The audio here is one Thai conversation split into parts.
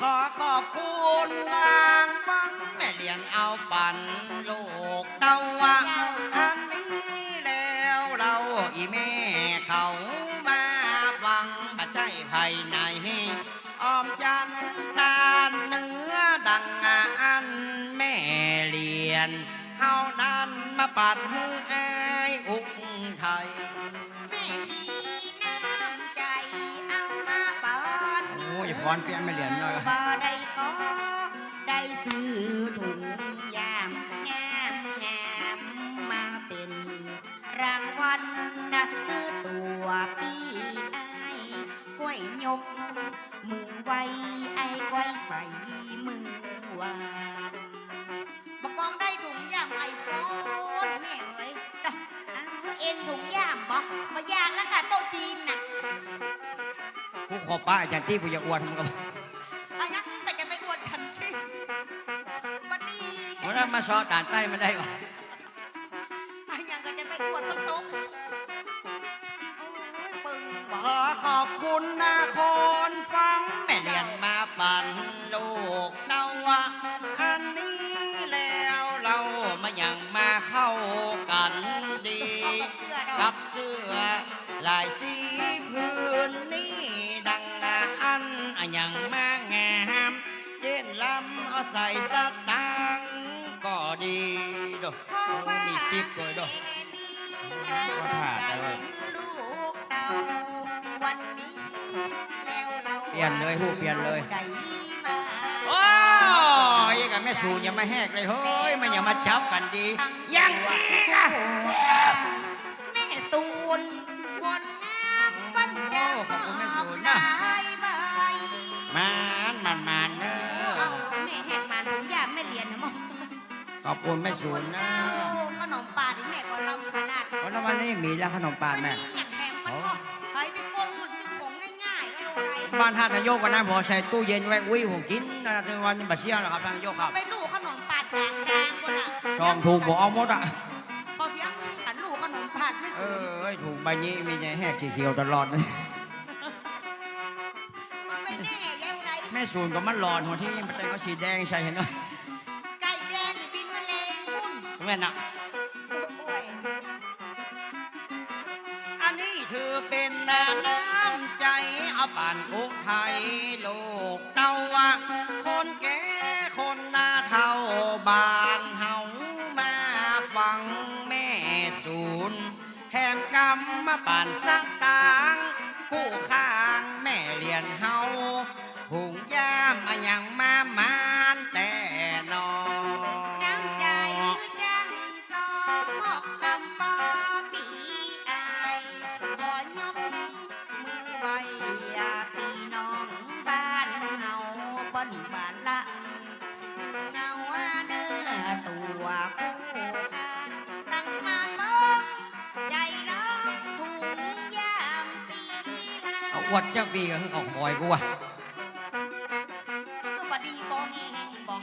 ขอขอบคุณนางวังแม่เลี้ยงเอาปันลูกเต้าว่าอันนี้แล้วเราอีแม่เขามาฟังปัจจัยภายในออมจันทาเนื้อดังอันแม่เลียนเฮานั้นมาปัดให้ โอ้ยพรเปียไม่เหรียญเลยบ่ได้ขอได้ซื้อถุงยามงามงามมาเป็นรางวัลนะคือตัวพี่ไอ้ก้วยยกมือไว้ไอ้ก้วยไปมือวานบกองได้ถุงยามไอโฟนแม่เอ้ยเอ็นถุงยามบอกมายางแล้วค่ะโต๊ะจีน ผู้ขอป้าอาจารย์ที่ผู้อยากอวดมันก็อายังแต่จะไม่อวดฉันที่วันนี้วันนั้นมาซอตานใต้มาได้ปะอายังก็จะไม่อวดคนโต๊ะบขอขอบคุณนะคอ กักบเสื้อลายสีพื้นนี่ดังอันอะยังมางามเจนลำเอาใส่สตางค์ก็ดีดอกเพราะว่ามีซิปด้วยดอกมีน้ำใจลูกเต่าวันนี้แล้วเราเปลี่ยนเลยผู้เปลี่ยนเลยได้มาโอ้ยกับแม่สูอย่ามาแหกเลยเฮ้ยมันอย่ามาจับกันดียังอี แม่สูนนะขนมปาดิแม่ก็ลำขนาดเพราะวันนี้มีแล้วขนมปานแม่นอย่างแหมมันก็เฮ้ยเป็นคนมันจะของง่ายๆไม่เอาอะไรบ้านท่านนายกวันนั้นพอใส่ตู้เย็นไว้อุ้ยผมกินนะถึงวันนี้บาเชียแล้วครับท่านนายกครับไม่รู้ขนมปาดกลางกลางคนอะซองถูกบอกเอาหมดอะพอเที่ยงกันลูกขนมปาดไม่เอสูอเอ้ยถูกใบนี้มีใจแหกสีเขียวตลอดเลยไม่แน่ยายไรแม่สูนก็มันหลอนหัวที่มันเต็มก็สีแดงใช่เห็นไหม แม่นะอ้ยอันนี้ถือเป็นน้ำใจเอาป่านกุกไทยลูกเต้าว่าคนแก่คนหน้าเท่าบานเฮามาฟังแม่ศูนย์แถมกำมมาป่านสักตางค์กู้ข้างแม่เรียนเฮาหุงยามอะยังมา บนบ้านละเงาเนื้อตัวคู่ข้างสั่งมาบอกใจร้องถุงยามสีลาเอาอวดจักปีก็คือเอาคอยกูว่ะก็บดีบอแหงบอ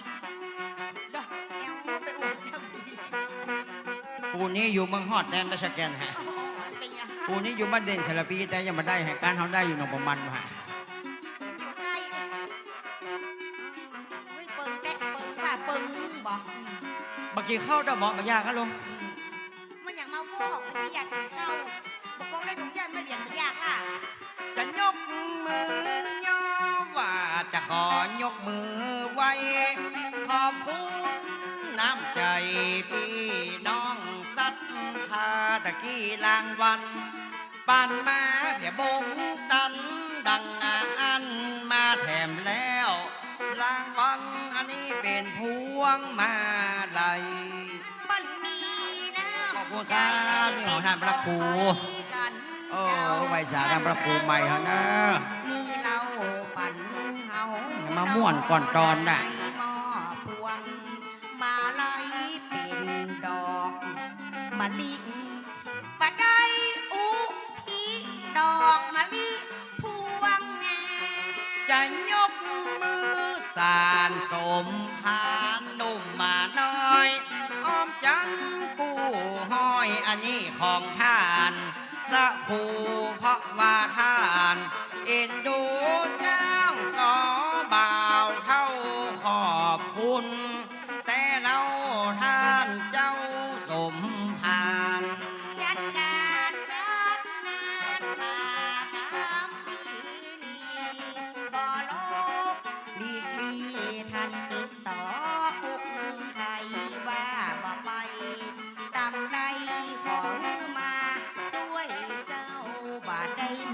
ดอกแอวไปอวดเจ้าดีปูนี้อยู่เมืองฮอดแดนรัชแกนฮะโอ้ยเป็นยังไงปูนี้อยู่บ้านเด่นสารปีแต่ยังมาได้ให้การเขาได้อยู่หนองประมันมาฮะ งบอกเมื่อกี้เข้าได้บอกมายากกันลงมันอยากมาบอกไม่อยากกินข้าวบอกกองได้ถุงยานไม่เรียนไม่อยากอะ จะยกมือย่อว่าจะขอยกมือไว้ ขอบคุณน้ำใจพี่น้องสัตธาตะกี้ลางวันปานมาเพียบง เป็นพวงมาลัยมันมีนะขอบคุณครับนี่ของท่านพระครูโอ้ใบสาทางพระครูใหม่ฮะนะนี่เราปั่นเฮามาม่วนก่อนตอนน่ะในหม้อพวงมาลายเป็นดอกมะลิปะได้อุพีดอกมะลิพวงงาจะยกมือสารสม อันนี้ของท่านพระครูเพราะว่าท่าน เอ็นดูจ้า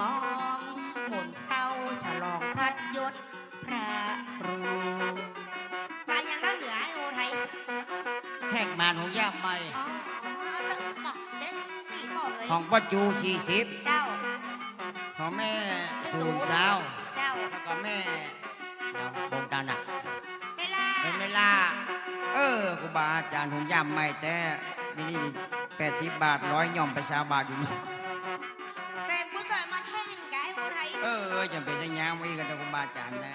มองหมุนเศร้าฉลองพัดยศพระครูมายังแล้วเหลือไอ้โอไทยแห่งมานของย่ามไม่ของป้าจูสี่สิบเจ้า ของแม่สูงสาวเจ้าแล้วก็แม่เดี๋ยวบงตาหนักเวลาเป็นเวลาเออครูบาอาจารย์ของย่ามไม่แต่นี่นี่แปดสิบบาทร้อยย่อมไปสาบาทอยู่นี่ ยเออจำเป็นจะย้ำไว้กันแต่ครูบาอาจารย์นะ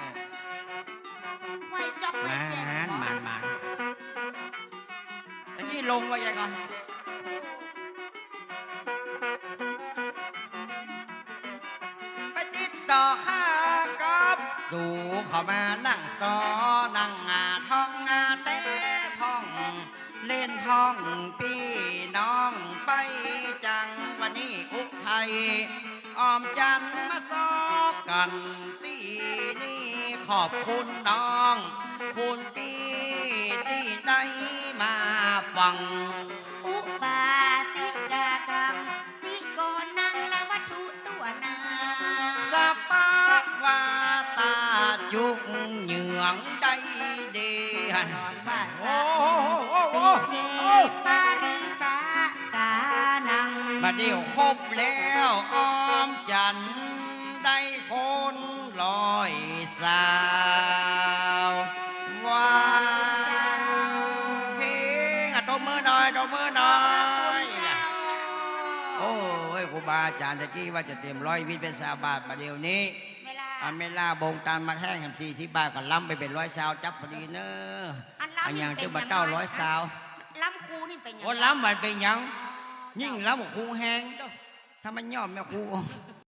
ไว้จอกไว้มานแจกมานมานตะกี้ลงไว้ยังก่อนไปติดต่อข้ากับสู่เขามานั่งซอนั่งงาท้องงาเต้พ่อง เล่นท้องปีน้องไปจังวันนี้อุกไทยออมจันทร์มาซอ กกันตีนี้ขอบคุณน้อง คุณปีที่ได้มาฟัง อุบาสิกากังสิโกนังละวัตถุตัวนาสปากวาตาจุกเหยืองได้เดียนนอนว่าโอ้สาโหโอ้โหสิโอ้เจโหปาริสากานัง บัดเดียวครบแล้วอ้อมจันทร์ได้คนลอย สาวว้าวเพลงอะตบมือหน่อยตบมือหน่อยโอ้ยครูบาอาจารย์ตะกี้ว่าจะเตรียมร้อยวิทย์เป็นสาบาทประเดี๋ยวนี้เวลาอาเมล่าบงตานมาแห้งกันสี่สิบบาทก็ล้ำไปเป็นร้อยสาวจับพอดีเนอะอันอันล้ำยังนี่จะป็นมายังเก้าไงร้อยสาวล้ำครูนี่เป็นยังโอ้ล้ำมันเป็นหยังยิ่งล้ำกว่าครูแห้งเด้อถ้ามันย่อมแม่ครูเ